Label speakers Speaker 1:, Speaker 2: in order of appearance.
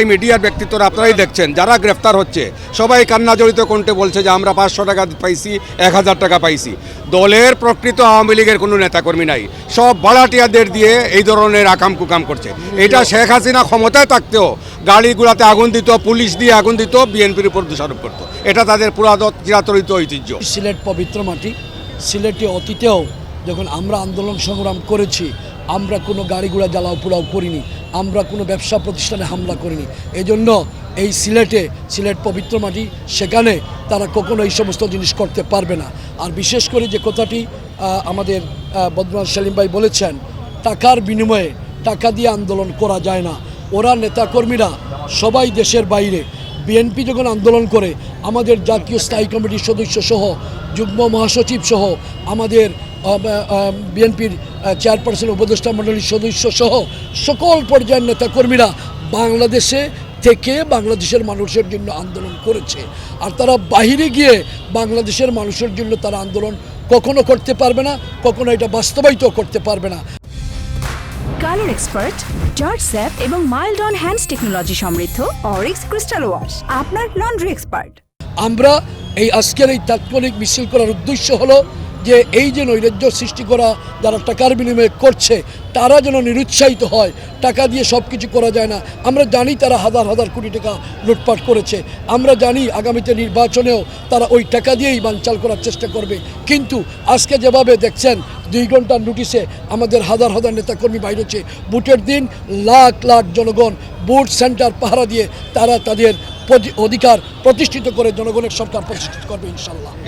Speaker 1: এই মিডিয়ার ব্যক্তিত্বরা আপনারাই দেখছেন, যারা গ্রেফতার হচ্ছে। সবাই কান্না জড়িত কণ্ঠে বলছে যে, আমরা পাঁচশো টাকা পাইছি, এক হাজার টাকা পাইছি। দলের প্রকৃত আওয়ামী লীগের কোনো নেতাকর্মী নাই। সব ভাড়াটিয়াদের দিয়ে এই ধরনের আকাম কুকাম করছে। এটা শেখ হাসিনা ক্ষমতায় থাকতেও গাড়িগুলোতে আগুন দিত, পুলিশ দিয়ে আগুন দিত, বিএনপির উপর দোষারোপ করতো। এটা তাদের পুরাতন, চিরাচরিত ঐতিহ্য।
Speaker 2: সিলেট পবিত্র মাটি। সিলেটে অতীতেও যখন আমরা আন্দোলন সংগ্রাম করেছি, আমরা কোনো গাড়ি ঘোড়া জ্বালাও পোড়াও করিনি। আমরা কোনো ব্যবসা প্রতিষ্ঠানে হামলা করিনি। এজন্য এই সিলেটে, সিলেট পবিত্র মাটি, সেখানে তারা কখনো এই সমস্ত জিনিস করতে পারবে না। আর বিশেষ করে যে কথাটি আমাদের বদরুল সেলিম ভাই বলেছেন, টাকার বিনিময়ে টাকা দিয়ে আন্দোলন করা যায় না। ওরা নেতাকর্মীরা সবাই দেশের বাইরে। বিএনপি যখন আন্দোলন করে, আমাদের জাতীয় স্থায়ী কমিটির সদস্য সহ, যুগ্ম মহাসচিব সহ, আমাদের বিএনপির চেয়ারপারসন উপদেষ্টা মণ্ডলীর সদস্য সহ সকল পর্যায়ের নেতাকর্মীরা বাংলাদেশে থেকে বাংলাদেশের মানুষের জন্য আন্দোলন করেছে। আর তারা বাহিরে গিয়ে বাংলাদেশের মানুষের জন্য তারা আন্দোলন কখনো করতে পারবে না কখনো এটা বাস্তবায়িত করতে পারবে না।
Speaker 3: কালার এক্সপার্ট জর্জ স্যাপ এবং মাইল্ড অন হ্যান্ডস টেকনোলজি সমৃদ্ধ অরিক্স ক্রিস্টাল ওয়াশ আপনার লন্ড্রি এক্সপার্ট।
Speaker 2: আমরা এই আজকের এই তাৎক্ষণিক মিছিল করার উদ্দেশ্য হলো যে এই যে নৈরাজ্য সৃষ্টি করা যারা টাকার বিনিময়ে করছে, তারা যেন নিরুৎসাহিত হয়। টাকা দিয়ে সব কিছু করা যায় না। আমরা জানি তারা হাজার হাজার কোটি টাকা লুটপাট করেছে। আমরা জানি আগামীতে নির্বাচনেও তারা ওই টাকা দিয়েই বানচাল করার চেষ্টা করবে। কিন্তু আজকে যেভাবে দেখছেন, দুই ঘণ্টার নোটিশে আমাদের হাজার হাজার নেতাকর্মী বাইরে হচ্ছে। ভোটের দিন লাখ লাখ জনগণ ভোট সেন্টার পাহারা দিয়ে তারা তাদের অধিকার প্রতিষ্ঠিত করে জনগণের সরকার প্রতিষ্ঠিত করবে ইনশাল্লাহ।